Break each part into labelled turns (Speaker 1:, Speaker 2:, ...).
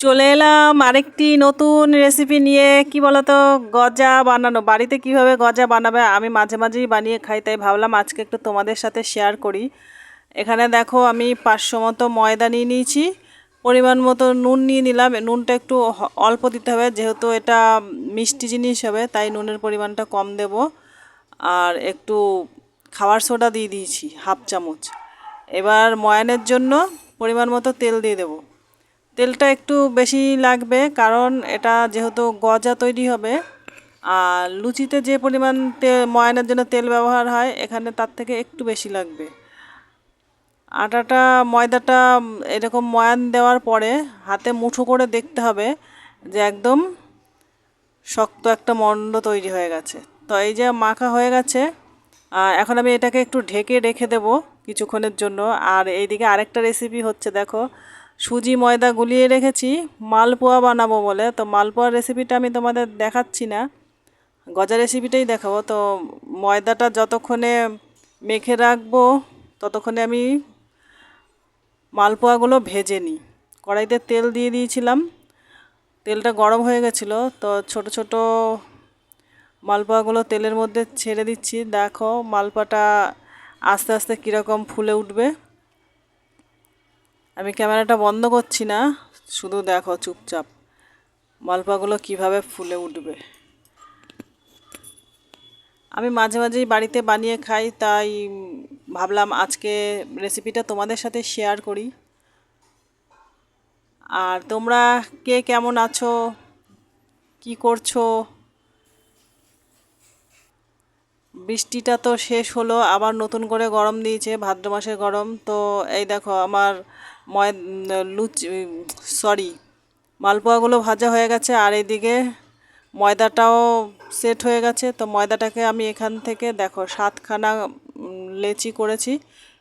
Speaker 1: চলে এলাম আরেকটি নতুন রেসিপি নিয়ে, কি বলতো, গজা বানানো। বাড়িতে কীভাবে গজা বানাবে আমি মাঝে মাঝেই বানিয়ে খাই, তাই ভাবলাম আজকে একটু তোমাদের সাথে শেয়ার করি। এখানে দেখো আমি পাঁচশো মতো ময়দা নিয়ে নিয়েছি, পরিমাণ মতো নুন নিয়ে নিলাম। নুনটা একটু অল্প দিতে হবে, যেহেতু এটা মিষ্টি জিনিস হবে, তাই নুনের পরিমাণটা কম দেব। আর একটু খাবার সোডা দিয়ে দিয়েছি, হাফ চামচ। এবার ময়ানের জন্য পরিমাণ মতো তেল দিয়ে দেবো। তেলটা একটু বেশি লাগবে, কারণ এটা যেহেতু গজা তৈরি হবে, আর লুচিতে যে পরিমাণ তেল ময়ানের জন্য তেল ব্যবহার হয়, এখানে তার থেকে একটু বেশি লাগবে। আটাটা, ময়দাটা, এরকম ময়ান দেওয়ার পরে হাতে মুঠো করে দেখতে হবে যে একদম শক্ত একটা মণ্ড তৈরি হয়ে গেছে। তো এই যে মাখা হয়ে গেছে এখন আমি এটাকে একটু ঢেকে রেখে দেব কিছুক্ষণের জন্য। আর এইদিকে আরেকটা রেসিপি হচ্ছে, দেখো সুজি ময়দা গুলিয়ে রেখেছি, মালপোয়া বানাবো বলে। তো মালপোয়ার রেসিপিটা আমি তোমাদের দেখাচ্ছি না। গজা রেসিপিটাই দেখাবো। তো ময়দাটা যতক্ষণে মেখে রাখব, ততক্ষণে আমি মালপোয়াগুলো ভেজে নিই। কড়াইতে তেল দিয়ে দিয়েছিলাম। তেলটা গরম হয়ে গেছিল। তো ছোট ছোট মালপোয়াগুলো তেলের মধ্যে ছেড়ে দিচ্ছি। দেখো মালপোয়াটা আস্তে আস্তে কীরকম ফুলে উঠবে। আমি ক্যামেরাটা বন্ধ করছি না, শুধু দেখো চুপচাপ মালপোয়াগুলো কীভাবে ফুলে উঠবে। আমি মাঝে মাঝেই বাড়িতে বানিয়ে খাই, তাই ভাবলাম আজকে রেসিপিটা তোমাদের সাথে শেয়ার করি। আর তোমরা কে কেমন আছো? কি করছ? বৃষ্টিটা তো শেষ হলো, আবার নতুন করে গরম দিয়েছে, ভাদ্র মাসের গরম। তো এই দেখো, আমার ময়, লুচি সরি, মালপোয়াগুলো ভাজা হয়ে গেছে আর এইদিকে ময়দাটাও সেট হয়ে গেছে। তো ময়দাটাকে আমি এখান থেকে দেখো সাতখানা লেচি করেছি।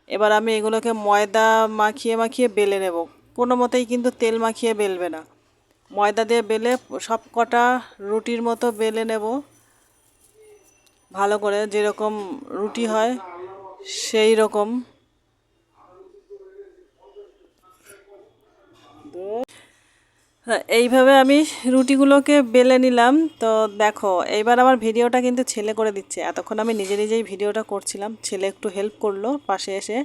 Speaker 1: এবার আমি এগুলোকে ময়দা মাখিয়ে মাখিয়ে বেলে নেব। কোনো মতেই কিন্তু তেল মাখিয়ে বেলবে না। ময়দা দিয়ে বেলে সব কটা রুটির মতো বেলে নেব। ভালো করে যেরকম রুটি হয়, সেই রকম। এইভাবে আমি রুটিগুলোকে বেলে নিলাম। তো দেখো, এইবার আমার ভিডিওটা কিন্তু ছেলে করে দিচ্ছে। এতক্ষণ আমি নিজে নিজেই ভিডিওটা করছিলাম। ছেলে একটু হেল্প করল পাশে এসে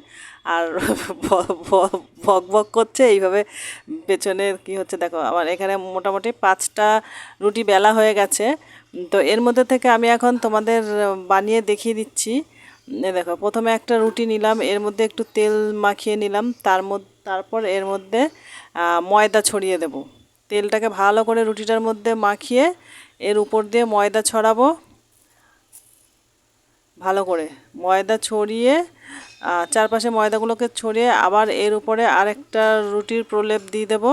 Speaker 1: আর ভক ভক করছে। এইভাবে পেছনে কি হচ্ছে দেখো, আমার এখানে মোটামুটি পাঁচটা রুটি বেলা হয়ে গেছে। তো এর মধ্যে থেকে আমি এখন তোমাদের বানিয়ে দেখিয়ে দিচ্ছি। দেখো, প্রথমে একটা রুটি নিলাম। এর মধ্যে একটু তেল মাখিয়ে নিলাম। তার মধ্যে তারপর এর মধ্যে ময়দা ছড়িয়ে দেব। তেলটাকে ভালো করে রুটিটার মধ্যে মাখিয়ে এর উপর দিয়ে ময়দা ছড়াবো। ভালো করে ময়দা ছড়িয়ে চারপাশে ময়দাগুলোকে ছড়িয়ে আবার এর উপরে আরেকটা রুটির প্রলেপ দিয়ে দেবো।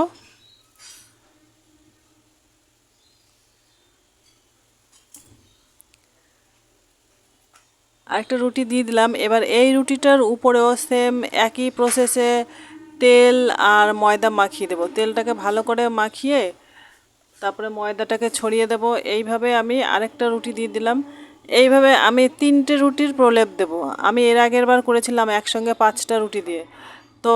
Speaker 1: আরেকটা রুটি দিয়ে দিলাম। এবার এই রুটিটার উপরেও সেম একই প্রসেসে তেল আর ময়দা মাখিয়ে দেবো। তেলটাকে ভালো করে মাখিয়ে তারপরে ময়দাটাকে ছড়িয়ে দেব। এইভাবে আমি আরেকটা রুটি দিয়ে দিলাম। এইভাবে আমি তিনটে রুটির প্রলেপ দেব। আমি এর আগের বার করেছিলাম একসঙ্গে পাঁচটা রুটি দিয়ে। তো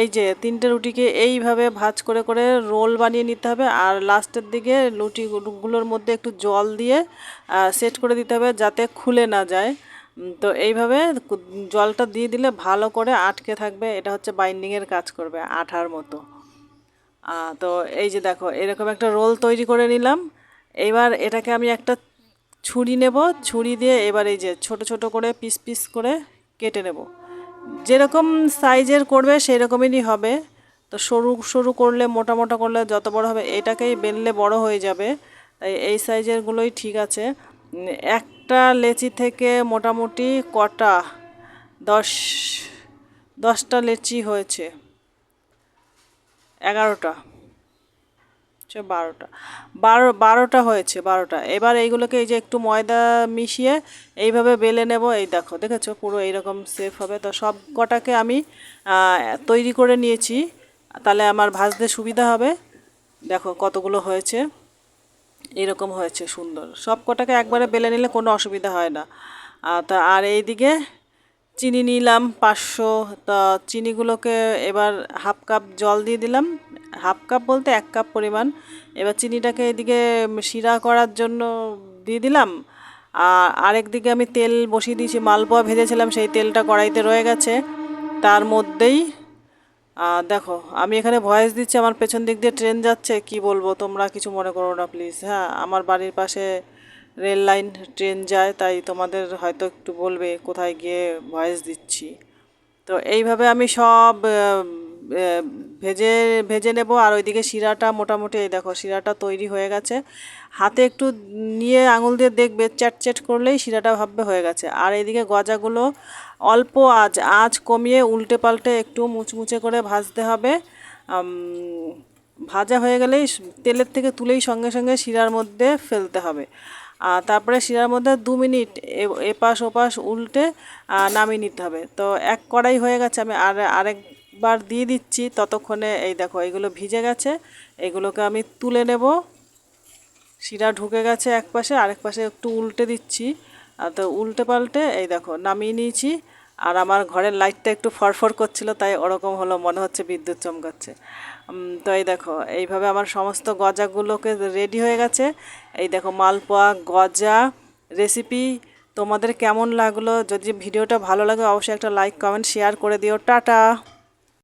Speaker 1: এই যে তিনটে রুটিকে এইভাবে ভাজ করে করে রোল বানিয়ে নিতে হবে আর লাস্টের দিকে রুটিগুলোর মধ্যে একটু জল দিয়ে সেট করে দিতে হবে যাতে খুলে না যায়। তো এইভাবে জলটা দিয়ে দিলে ভালো করে আটকে থাকবে, এটা হচ্ছে বাইন্ডিংয়ের কাজ করবে আঠার মতো। তো এই যে দেখো, এরকম একটা রোল তৈরি করে নিলাম। এবার এটাকে আমি একটা ছুরি নেব, ছুরি দিয়ে এবার এই যে ছোট ছোট করে পিস পিস করে কেটে নেব। যেরকম সাইজের করবে সেই রকমেরই হবে। তো সরু সরু করলে, মোটা মোটা করলে যত বড় হবে, এটাকেই বেললে বড় হয়ে যাবে। তাই এই সাইজেরগুলোই ঠিক আছে। একটা লেচি থেকে মোটামুটি কটা? দশ, দশটা লেচি হয়েছে। এগারোটা। হচ্ছে বারোটা। বারো, বারোটা হয়েছে, বারোটা। এবার এইগুলোকে এই যে একটু ময়দা মিশিয়ে এইভাবে বেলে নেব। এই দেখো, দেখেছ? পুরো এইরকম সেফ হবে। তো সব কটাকে আমি তৈরি করে নিয়েছি। তাহলে আমার ভাজতে সুবিধা হবে। দেখো কতগুলো হয়েছে। এরকম হয়েছে সুন্দর। সব কটাকে একবারে বেলে নিলে কোনো অসুবিধা হয় না। তা আর এইদিকে চিনি নিলাম পাঁচশো। তা চিনিগুলোকে এবার হাফ কাপ জল দিয়ে দিলাম। হাফ কাপ বলতে এক কাপ পরিমাণ। এবার চিনিটাকে এদিকে শিরা করার জন্য দিয়ে দিলাম। আর আরেক দিকে আমি তেল বসিয়ে দিয়েছি। মালপোয়া ভেজেছিলাম, সেই তেলটা কড়াইতে রয়ে গেছে। তার মধ্যেই দেখো, আমি এখানে ভয়েস দিচ্ছি, আমার পেছন দিক দিয়ে ট্রেন যাচ্ছে, কি বলব, তোমরা কিছু মনে করো না প্লিজ হ্যাঁ? আমার বাড়ির পাশে রেল লাইন ট্রেন যায়, তাই তোমাদের হয়তো একটু বলবে কোথায় গিয়ে ভয়েস দিচ্ছি। তো এইভাবে আমি সব ভেজে ভেজে নেব। আর ওইদিকে শিরাটা মোটামুটি এই দেখো, শিরাটা তৈরি হয়ে গেছে। হাতে একটু নিয়ে আঙুল দিয়ে দেখবে, চ্যাট চ্যাট করলেই শিরাটা ভাববে হয়ে গেছে। আর এইদিকে গজাগুলো অল্প আঁচ আঁচ কমিয়ে উল্টে পাল্টে একটু মুচমুচে করে ভাজতে হবে। ভাজা হয়ে গেলেই তেলের থেকে তুলেই সঙ্গে সঙ্গে শিরার মধ্যে ফেলতে হবে। আর তারপরে শিরার মধ্যে দু মিনিট এপাশ ওপাশ উল্টে নামিয়ে নিতে হবে। তো এক কড়াই হয়ে গেছে আমি আর আরেকবার দিয়ে দিচ্ছি, ততক্ষণে এই দেখো এইগুলো ভিজে গেছে। এগুলোকে আমি তুলে নেব। শিরা ঢুকে গেছে এক পাশে, আরেক পাশে একটু উল্টে দিচ্ছি। আর তো উল্টে পাল্টে এই দেখো নামিয়ে নিয়েছি। আর আমার ঘরের লাইটটা একটু ফরফর করছিল, তাই ওরকম হলো, মনে হচ্ছে বিদ্যুৎ চমকাচ্ছে। তো এই দেখো, এইভাবে আমার সমস্ত গজাগুলোকে রেডি হয়ে গেছে। এই দেখো মালপোয়া, গজা, রেসিপি, তোমাদের কেমন লাগল? যদি ভিডিওটা ভালো লাগে, অবশ্যই একটা লাইক, কমেন্ট, শেয়ার করে দিও। টাটা!